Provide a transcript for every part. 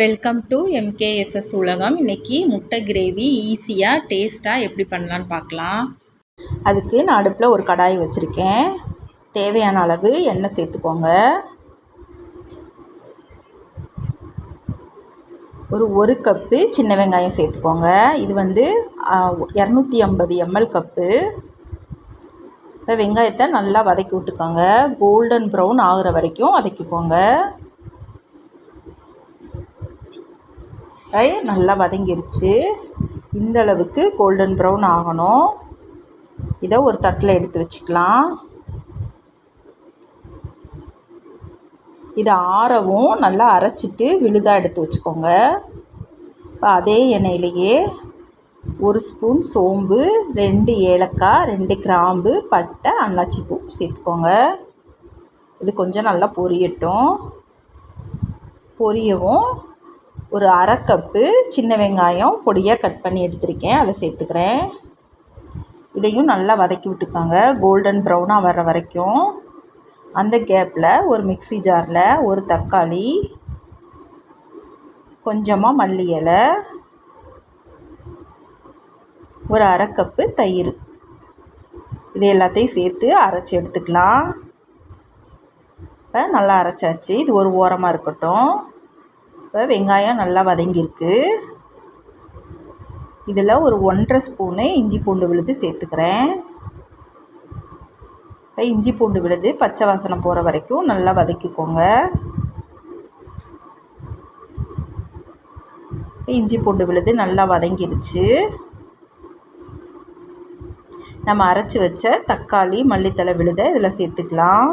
Welcome to எம்கேஎஸ்எஸ் உலகம். இன்றைக்கி முட்டை கிரேவி ஈஸியாக டேஸ்ட்டாக எப்படி பண்ணலான்னு பார்க்கலாம். அதுக்கு நான் அடுப்பில் ஒரு கடாய் வச்சுருக்கேன். தேவையான அளவு எண்ணெய் சேர்த்துக்கோங்க. ஒரு ஒரு கப்பு சின்ன வெங்காயம் சேர்த்துக்கோங்க. இது வந்து இரநூத்தி ஐம்பது எம்எல் கப்பு இப்போ வெங்காயத்தை நல்லா வதக்கி விட்டுக்கோங்க. கோல்டன் ப்ரௌன் ஆகிற வரைக்கும் வதக்கிக்கோங்க. நல்லா வதங்கிருச்சு. இந்தளவுக்கு கோல்டன் ப்ரௌன் ஆகணும். இதை ஒரு தட்டில் எடுத்து வச்சுக்கலாம். இதை ஆறவும் நல்லா அரைச்சிட்டு விழுதாக எடுத்து வச்சுக்கோங்க. அதே எண்ணெயிலேயே ஒரு ஸ்பூன் சோம்பு ரெண்டு ஏலக்காய் ரெண்டு கிராம்பு பட்டை அன்னாச்சி பூ சேர்த்துக்கோங்க. இது கொஞ்சம் நல்லா பொரியட்டும். பொரியவும் ஒரு அரை கப்பு சின்ன வெங்காயம் பொடியாக கட் பண்ணி எடுத்திருக்கேன். அதை சேர்த்துக்கிறேன். இதையும் நல்லா வதக்கி விட்டுக்காங்க. கோல்டன் ப்ரௌனாக வர்ற வரைக்கும். அந்த கேப்பில் ஒரு மிக்சி ஜாரில் ஒரு தக்காளி கொஞ்சமாக மல்லி இலை ஒரு அரை கப்பு தயிர். இது எல்லாத்தையும் சேர்த்து அரைச்சி எடுத்துக்கலாம். இப்போ நல்லா அரைச்சாச்சு. இது ஒரு ஓரமாக இருக்கட்டும். இப்போ வெங்காயம் நல்லா வதங்கியிருக்கு. இதில் ஒரு ஒன்றரை ஸ்பூனு இஞ்சி பூண்டு விழுது சேர்த்துக்கிறேன். இப்போ இஞ்சி பூண்டு விழுது பச்சை வாசனை போகிற வரைக்கும் நல்லா வதக்கிக்கோங்க. இஞ்சி பூண்டு விழுது நல்லா வதங்கிடுச்சு. நம்ம அரைச்சி வச்ச தக்காளி மல்லித்தலை விழுதை இதில் சேர்த்துக்கலாம்.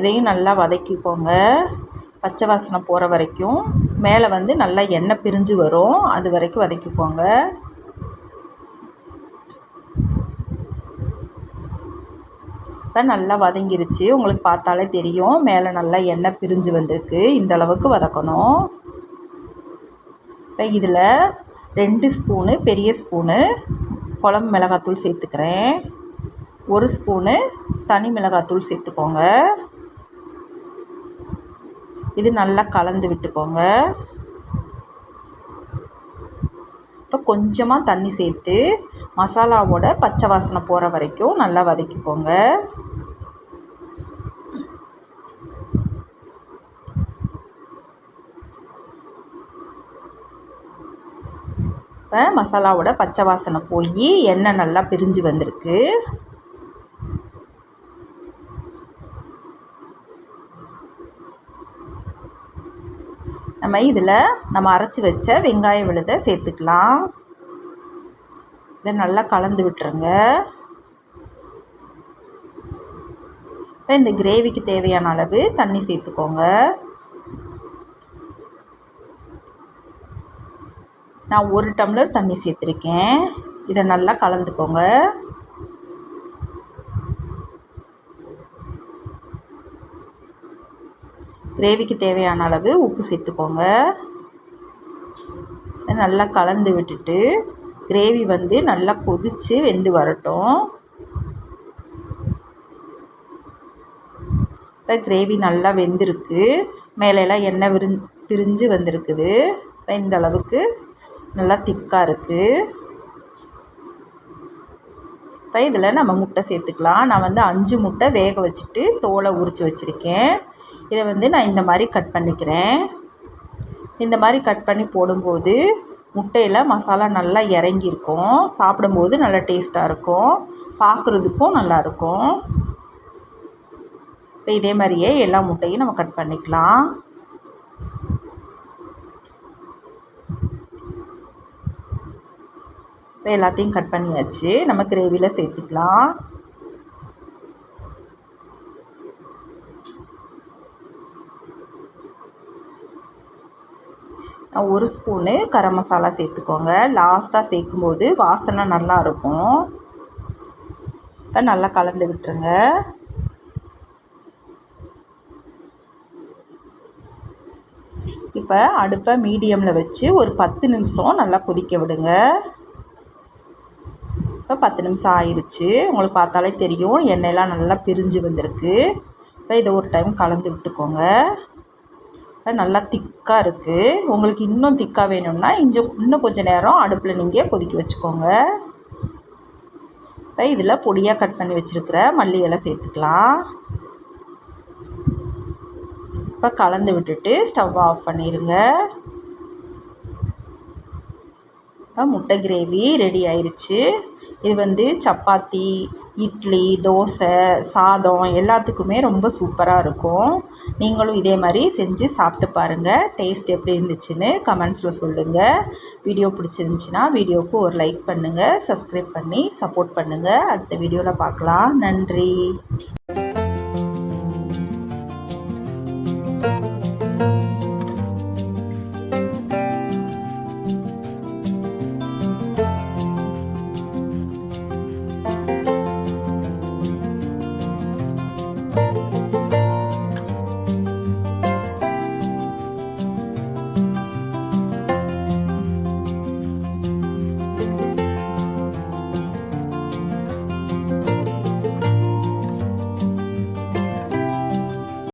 இதையும் நல்லா வதக்கிக்கோங்க. பச்சை வாசனை போகிற வரைக்கும் மேலே வந்து நல்லா எண்ணெய் பிரிஞ்சு வரும். அது வரைக்கும் வதக்கிக்கோங்க. இப்போ நல்லா வதங்கிருச்சு. உங்களுக்கு பார்த்தாலே தெரியும். மேலே நல்லா எண்ணெய் பிரிஞ்சு வந்திருக்கு. இந்த அளவுக்கு வதக்கணும். இப்போ இதில் ரெண்டு ஸ்பூனு பெரிய ஸ்பூனு குழம்பு மிளகாத்தூள் சேர்த்துக்கிறேன். ஒரு ஸ்பூனு தனி மிளகாத்தூள் சேர்த்துக்கோங்க. இது நல்லா கலந்து விட்டுக்கோங்க. இப்போ கொஞ்சமாக தண்ணி சேர்த்து மசாலாவோட பச்சை வாசனை போகிற வரைக்கும் நல்லா வதக்கிக்கோங்க. இப்போ மசாலாவோட பச்சை வாசனை போய் எண்ணெய் நல்லா பிரிஞ்சு வந்திருக்கு. நம்ம இதில் நம்ம அரைச்சி வச்ச வெங்காய விழுதை சேர்த்துக்கலாம். இதை நல்லா கலந்து விட்டுருங்க. இப்போ இந்த கிரேவிக்கு தேவையான அளவு தண்ணி சேர்த்துக்கோங்க. நான் ஒரு டம்ளர் தண்ணி சேர்த்துருக்கேன். இதை நல்லா கலந்துக்கோங்க. கிரேவிக்கு தேவையான அளவு உப்பு சேர்த்துக்கோங்க. நல்லா கலந்து விட்டுட்டு கிரேவி வந்து நல்லா கொதித்து வெந்து வரட்டும். இப்போ கிரேவி நல்லா வெந்திருக்கு. மேலெல்லாம் எண்ணெய் விரு பிரிஞ்சு வந்திருக்குது. இப்போ இந்த அளவுக்கு நல்லா திக்காக இருக்குது இப்போ இதில் நம்ம முட்டை சேர்த்துக்கலாம். நான் வந்து அஞ்சு முட்டை வேக வச்சுட்டு தோலை உரித்து வச்சுருக்கேன். இதை வந்து நான் இந்த மாதிரி கட் பண்ணிக்கிறேன். இந்த மாதிரி கட் பண்ணி போடும்போது முட்டையில் மசாலா நல்லா இறங்கியிருக்கும். சாப்பிடும்போது நல்லா டேஸ்ட்டாக இருக்கும். பார்க்குறதுக்கும் நல்லாயிருக்கும் இப்போ இதே மாதிரியே எல்லா முட்டையும் நம்ம கட் பண்ணிக்கலாம். இப்போ எல்லாத்தையும் கட் பண்ணியாச்சு. நம்ம கிரேவியில் சேர்த்துக்கலாம். ஒரு ஸ்பூனு கரம் மசாலா சேர்த்துக்கோங்க. லாஸ்ட்டாக சேர்க்கும்போது வாசனை நல்லாயிருக்கும் இப்போ நல்லா கலந்து விட்டுருங்க. இப்போ அடுப்பை மீடியமில் வச்சு ஒரு பத்து நிமிஷம் நல்லா கொதிக்க விடுங்க. இப்போ பத்து நிமிஷம் ஆயிடுச்சு உங்களுக்கு பார்த்தாலே தெரியும். எண்ணெயெல்லாம் நல்லா பிரிஞ்சு வந்திருக்கு. இப்போ இதை ஒரு டைம் கலந்து விட்டுக்கோங்க. நல்லா திக்காக இருக்குது உங்களுக்கு இன்னும் திக்காக வேணும்னா இஞ்சும் இன்னும் கொஞ்சம் நேரம் அடுப்பில் நீங்கள் கொதிக்க வச்சுக்கோங்க. இப்போ இதில் பொடியாக கட் பண்ணி வச்சுருக்கிற மல்லி இலை சேர்த்துக்கலாம். இப்போ கலந்து விட்டுட்டு ஸ்டவ் ஆஃப் பண்ணிடுங்க இப்போ முட்டை கிரேவி ரெடி ஆயிடுச்சு இது வந்து சப்பாத்தி இட்லி தோசை சாதம் எல்லாத்துக்குமே ரொம்ப சூப்பராக இருக்கும். நீங்களும் இதே மாதிரி செஞ்சு சாப்பிட்டு பாருங்கள் டேஸ்ட் எப்படி இருந்துச்சுன்னு கமெண்ட்ஸில் சொல்லுங்கள் வீடியோ பிடிச்சிருந்துச்சின்னா வீடியோவுக்கு ஒரு லைக் பண்ணுங்கள் சப்ஸ்கிரைப் பண்ணி சப்போர்ட் பண்ணுங்கள் அடுத்த வீடியோவில் பார்க்கலாம். நன்றி.